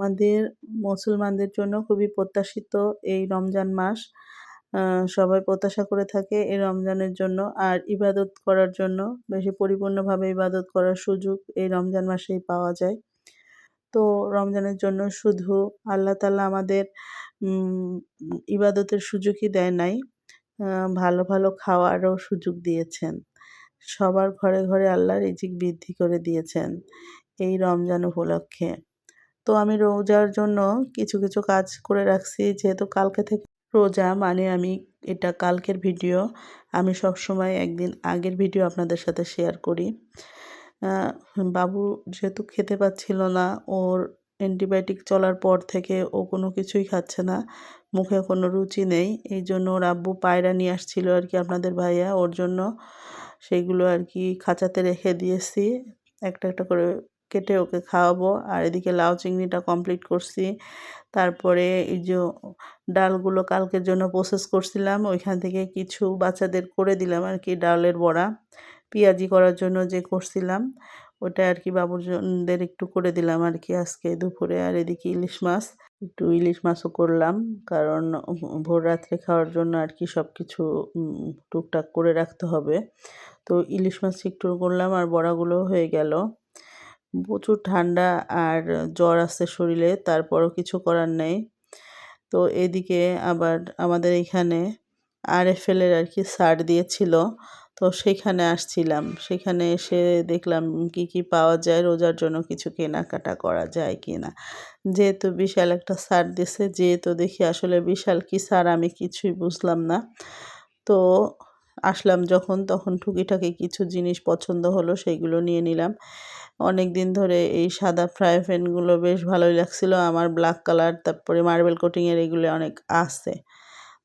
আমাদের মুসলমানদের জন্য খুবই প্রত্যাশিত এই রমজান মাস। সবাই প্রত্যাশা করে থাকে এই রমজানের জন্য। আর ইবাদত করার জন্য, বেশি পরিপূর্ণভাবে ইবাদত করার সুযোগ এই রমজান মাসেই পাওয়া যায়। তো রমজানের জন্য শুধু আল্লাহ তালা আমাদের ইবাদতের সুযোগই দেয় নাই ভালো ভালো খাওয়ারও সুযোগ দিয়েছেন। সবার ঘরে ঘরে আল্লাহ রিজিক বৃদ্ধি করে দিয়েছেন এই রমজান উপলক্ষে। তো আমি রোজার জন্য কিছু কিছু কাজ করে রাখছি। যেহেতু কালকে থেকে রোজা মানে আমি এটা কালকের ভিডিও। আমি সব সময় একদিন আগের ভিডিও আপনাদের সাথে শেয়ার করি। বাবু যেহেতু খেতে পাচ্ছিল না, ওর অ্যান্টিবায়োটিক চলার পর থেকে ও কোনো কিছুই খাচ্ছে না। মুখে কোনো রুচি নেই। এই জন্য ওর আব্বু পায়রা নিয়ে আসছিল আর কি আপনাদের ভাইয়া। ওর জন্য সেইগুলো আর কি খাঁচাতে রেখে দিয়েছি। একটা একটা করে কেটে ওকে খাওয়াবো। আর এদিকে লাউ চিংড়িটা কমপ্লিট করছি। তারপরে এই যে ডালগুলো কালকের জন্য প্রসেস করছিলাম, ওইখান থেকে কিছু বাচ্চাদের করে দিলাম আর কি ডালের বড়া। পেঁয়াজি করার জন্য যে করছিলাম, ওটা আর কি বাবুরদের একটু করে দিলাম আর কি আজকে দুপুরে। আর এদিকে ইলিশ মাছ, একটু ইলিশ মাছও করলাম। কারণ ভোর রাত্রে খাওয়ার জন্য আর কি সব কিছু টুকটাক করে রাখতে হবে। তো ইলিশ মাছ একটু করলাম আর বড়াগুলো হয়ে গেল। প্রচুর ঠান্ডা আর জ্বর আসছে শরীরে, তারপরও কিছু করার নেই। তো এদিকে আবার আমাদের এখানে আরএফএলের আর কি সার দিয়েছিল, তো সেখানে আসছিলাম। সেখানে এসে দেখলাম কি কি পাওয়া যায়, রোজার জন্য কিছু কেনাকাটা করা যায় কি না। যেহেতু বিশাল একটা সার দিছে, যেহেতু দেখি আসলে বিশাল কি সার আমি কিছুই বুঝলাম না। তো আসলাম যখন, তখন টুকিটাকি কিছু জিনিস পছন্দ হলো সেইগুলো নিয়ে নিলাম। অনেক দিন ধরে এই সাদা ফ্রাই প্যানগুলো বেশ ভালোই লাগছিল। আমার ব্ল্যাক কালার, তারপরে মার্বেল কোটিংয়ের এগুলো অনেক আছে।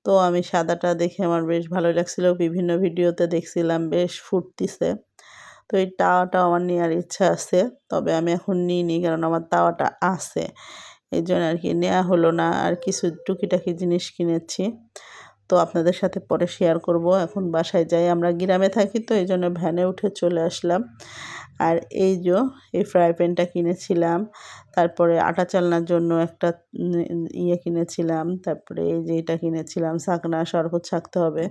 তো আমি সাদাটা দেখে আমার বেশ ভালোই লাগছিল। বিভিন্ন ভিডিওতে দেখছিলাম, বেশ ফুটতিছে। তো এই তাওয়াটা আমার নেওয়ার ইচ্ছা আছে, তবে আমি এখন নিইনি কারণ আমার তাওয়াটা আছে। এই জন্য আর কি নেওয়া হলো না। আর কিছু টুকিটাকি জিনিস কিনেছি। তো আপনাদের সাথে পরে শেয়ার করব। এখন বাসায় যাই, আমরা গ্রামে থাকি তো, এই জন্য ভ্যানে উঠে চলে আসলাম। আর এই যে, এই ফ্রাই প্যানটা কিনেছিলাম, তারপরে আটা চালনার জন্য একটা ইয়ে কিনেছিলাম, তারপরে এই যে এটা কিনেছিলাম, শাকনা, শরবত ছাকতে হবে।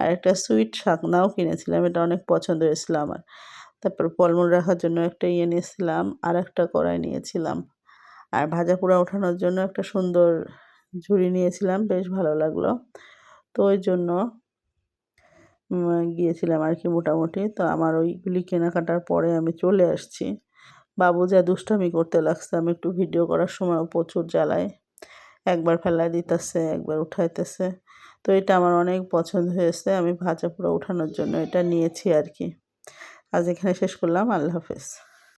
আর একটা সুইট শাকনাও কিনেছিলাম, এটা অনেক পছন্দ হয়েছিল আমার। তারপর ফলমূল রাখার জন্য একটা ইয়ে নিয়েছিলাম, আর একটা কড়াই নিয়েছিলাম। আর ভাজা পোড়া ওঠানোর জন্য একটা সুন্দর ঝুড়ি নিয়েছিলাম, বেশ ভালো লাগল। তো ওই জন্য গিয়েছিলাম আর কি মোটামুটি। তো আমার ওইগুলি কেনাকাটার পরে আমি চলে আসছি। বাবু যা দুষ্টামি করতে লাগছে, আমি একটু ভিডিও করার সময় প্রচুর জ্বালায়। একবার ফেলাই দিতেছে, একবার উঠাইতেছে। তো এটা আমার অনেক পছন্দ হয়েছে, আমি ভাজা পুরো উঠানোর জন্য এটা নিয়েছি আর কি। আজ এখানে শেষ করলাম, আল্লাহ হাফেজ।